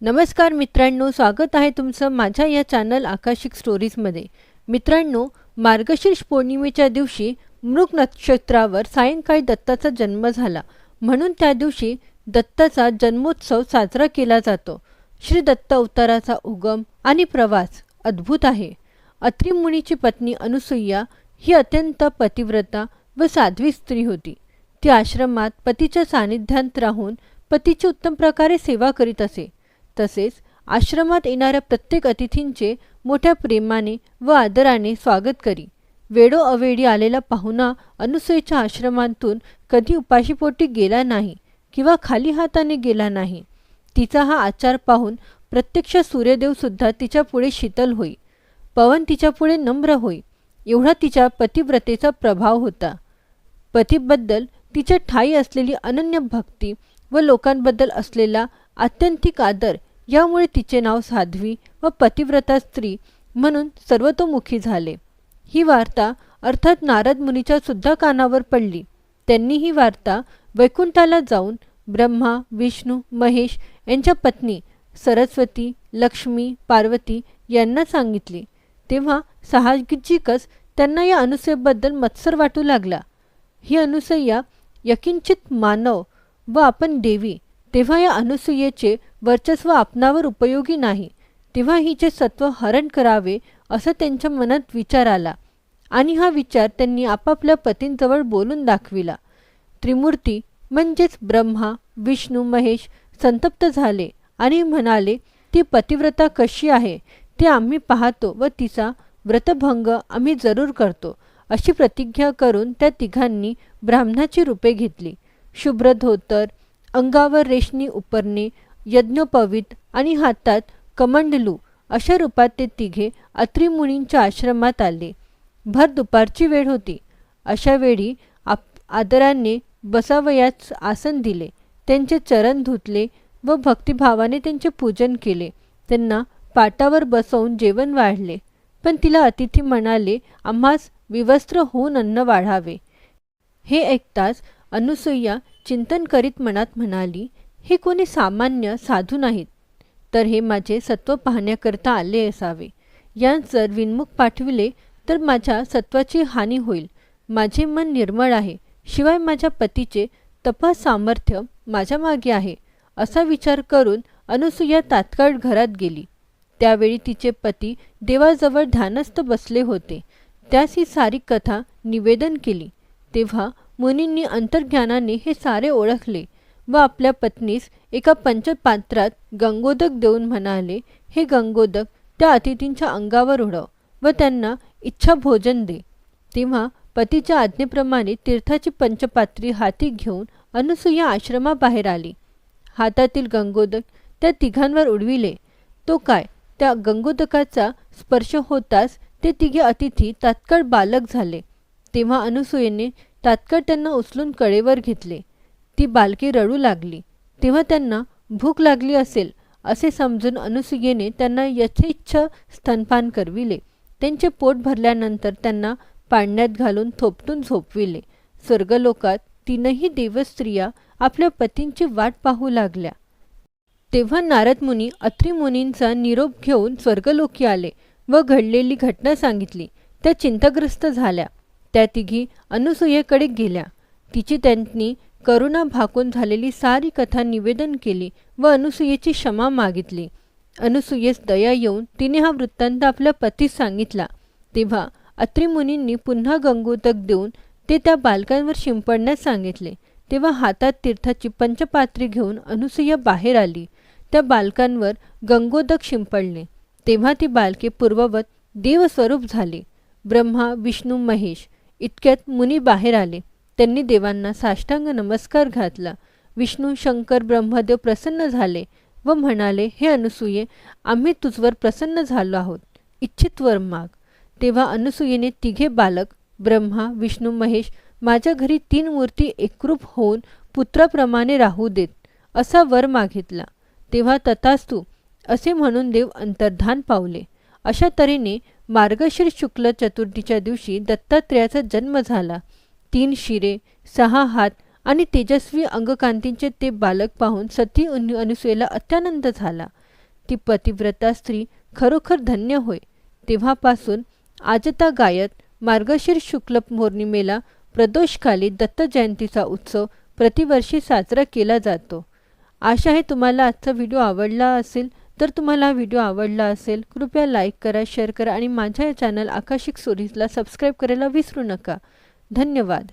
नमस्कार मित्रांनो स्वागत आहे तुमचं माझ्या या चॅनल आकाशिक स्टोरीजमध्ये मित्रांनो मार्गशीर्ष पौर्णिमेच्या दिवशी मृग नक्षत्रावर सायंकाळी दत्ताचा जन्म झाला. म्हणून त्या दिवशी दत्ताचा जन्मोत्सव साजरा केला जातो. श्री दत्त अवताराचा उगम आणि प्रवास अद्भुत आहे. अत्रिमुनीची पत्नी अनुसुईया ही अत्यंत पतिव्रता व साध्वी स्त्री होती. ती आश्रमात पतीच्या सानिध्यात राहून पतीची उत्तम प्रकारे सेवा करीत असे. तसेच आश्रमात येणाऱ्या प्रत्येक अतिथींचे मोठ्या प्रेमाने व आदराने स्वागत करी. वेळोअवेळी आलेला पाहुणा अनुसुईच्या आश्रमातून कधी उपाशीपोटी गेला नाही किंवा खाली हाताने गेला नाही. तिचा हा आचार पाहून प्रत्यक्ष सूर्यदेवसुद्धा तिच्यापुढे शीतल होई. पवन तिच्यापुढे नम्र होई. एवढा तिच्या पतिव्रतेचा प्रभाव होता. पतीबद्दल तिच्या ठाई असलेली अनन्य भक्ती व लोकांबद्दल असलेला आत्यंतिक आदर यामुळे तिचे नाव साध्वी व पतिव्रता स्त्री म्हणून सर्वतोमुखी झाले. ही वार्ता अर्थात नारद मुनीच्या सुद्धा कानावर पडली. त्यांनी ही वार्ता वैकुंठाला जाऊन ब्रह्मा विष्णू महेश यांच्या पत्नी सरस्वती लक्ष्मी पार्वती यांना सांगितली. तेव्हा साहजिकच त्यांना या अनुसयेबद्दल मत्सर वाटू लागला. ही अनुसय्या यकिंचित मानव व आपण देवी तेव्हा या अनुसूयेचे वर्चस्व आपणावर उपयोगी नाही. तेव्हा हिचे सत्व हरण करावे असं त्यांच्या मनात विचार आला. आणि हा विचार त्यांनी आपापल्या पतींजवळ बोलून दाखविला. त्रिमूर्ती म्हणजेच ब्रह्मा विष्णू महेश संतप्त झाले आणि म्हणाले ती पतिव्रता कशी आहे? ते आम्ही पाहतो व तिचा व्रतभंग आम्ही जरूर करतो. अशी प्रतिज्ञा करून त्या तिघांनी ब्राह्मणाची रूपे घेतली. शुभ्र धोतर अंगावर रेशमी उपरणे यज्ञोपवीत आणि हातात कमंडलू अशा रूपात ते तिघे अत्रिमुनींच्या आश्रमात आले. भर दुपारची वेळ होती. अशा वेळी आप आदराने बसावयाच आसन दिले. त्यांचे चरण धुतले व भक्तिभावाने त्यांचे पूजन केले. त्यांना पाटावर बसवून जेवण वाढले. पण तिला अतिथी म्हणाले आम्हास विवस्त्र होऊन अन्न वाढावे. हे ऐकताच अनुसूया चिंतन करीत मनात म्हणाली हे कोणी सामान्य साधू नाहीत. तर हे माझे सत्व पाहण्याकरता आले असावे. यांस जर विनमुख पाठविले तर माझ्या सत्वाची हानी होईल. माझे मन निर्मळ आहे. शिवाय माझ्या पतीचे तपास सामर्थ्य माझ्या मागे आहे. असा विचार करून अनुसुया तात्काळ घरात गेली. त्यावेळी तिचे पती देवाजवळ ध्यानस्थ बसले होते. त्यास ही सारी कथा निवेदन केली. तेव्हा मुनींनी अंतर्ज्ञानाने हे सारे ओळखले व आपल्या पत्नीस एका पंचपात्रात गंगोदक देऊन म्हणाले हे गंगोदक त्या अतिथींच्या अंगावर उडव व त्यांना इच्छा भोजन दे. तेव्हा पतीच्या आज्ञेप्रमाणे तीर्थाची पंचपात्री हाती घेऊन अनुसूया आश्रमाबाहेर आली. हातातील गंगोदक त्या तिघांवर उडविले. तो काय? त्या गंगोदकाचा स्पर्श होताच ते तिघे अतिथी तात्काळ बालक झाले. तेव्हा अनुसूयेने तात्काळ त्यांना उचलून कडेवर घेतले. ती बालकी रडू लागली. तेव्हा त्यांना भूक लागली असेल असे समजून अनुसुयेने त्यांना यथेच्छ स्तनपान करविले. त्यांचे पोट भरल्यानंतर त्यांना पाण्यात घालून थोपटून झोपविले. स्वर्गलोकात तीनही देवस्त्रिया आपल्या पतींची वाट पाहू लागल्या. तेव्हा नारद मुनी अत्री मुनींचा निरोप घेऊन स्वर्गलोकी आले व घडलेली घटना सांगितली. त्या चिंताग्रस्त झाल्या. त्या तिघी अनुसूयेकडे गेल्या. तिची त्यांनी करुणा भाकून झालेली सारी कथा निवेदन केली व अनुसूयेची क्षमा मागितली. अनुसूयेस दया येऊन तिने हा वृत्तांत आपल्या पतीस सांगितला. तेव्हा अत्रिमुनींनी पुन्हा गंगोदक देऊन ते त्या बालकांवर शिंपडण्यास सांगितले. तेव्हा हातात तीर्थाची पंचपात्री घेऊन अनुसूया बाहेर आली. त्या बालकांवर गंगोदक शिंपडले. तेव्हा ती बालके पूर्ववत देवस्वरूप झाली. ब्रह्मा विष्णू महेश इतक्यात मुनी बाहेर आले. त्यांनी देवांना साष्टांग नमस्कार घातला. विष्णू शंकर ब्रह्मदेव प्रसन्न झाले व म्हणाले हे अनुसूये आम्ही तुझवर प्रसन्न झालो आहोत. इच्छित वर माग. तेव्हा अनुसूयेने तिघे बालक ब्रह्मा विष्णू महेश माझ्या घरी तीन मूर्ती एकरूप होऊन पुत्राप्रमाणे राहू देत असा वर मागितला. तेव्हा तथास्तू असे म्हणून देव अंतर्धान पावले. अशा तऱ्हेने मार्गशीर शुक्ल चतुर्थीच्या दिवशी दत्तात्रेयाचा जन्म झाला. तीन शिरे सहा हात आणि तेजस्वी अंगकांतींचे ते बालक पाहून सती अनुसूयेला अत्यानंद झाला. ती पतिव्रता स्त्री खरोखर धन्य होय. तेव्हापासून आजता गायत मार्गशीर शुक्ल पौर्णिमेला प्रदोषकाली दत्त जयंतीचा उत्सव प्रतिवर्षी साजरा केला जातो. आशा आहे तुम्हाला आजचा व्हिडिओ आवडला असेल तर तुम्हाला व्हिडिओ आवडला असेल कृपया लाईक करा शेअर करा आणि माझ्या या चॅनल आकाशिक सोरीजला सबस्क्राईब करायला विसरू नका. धन्यवाद.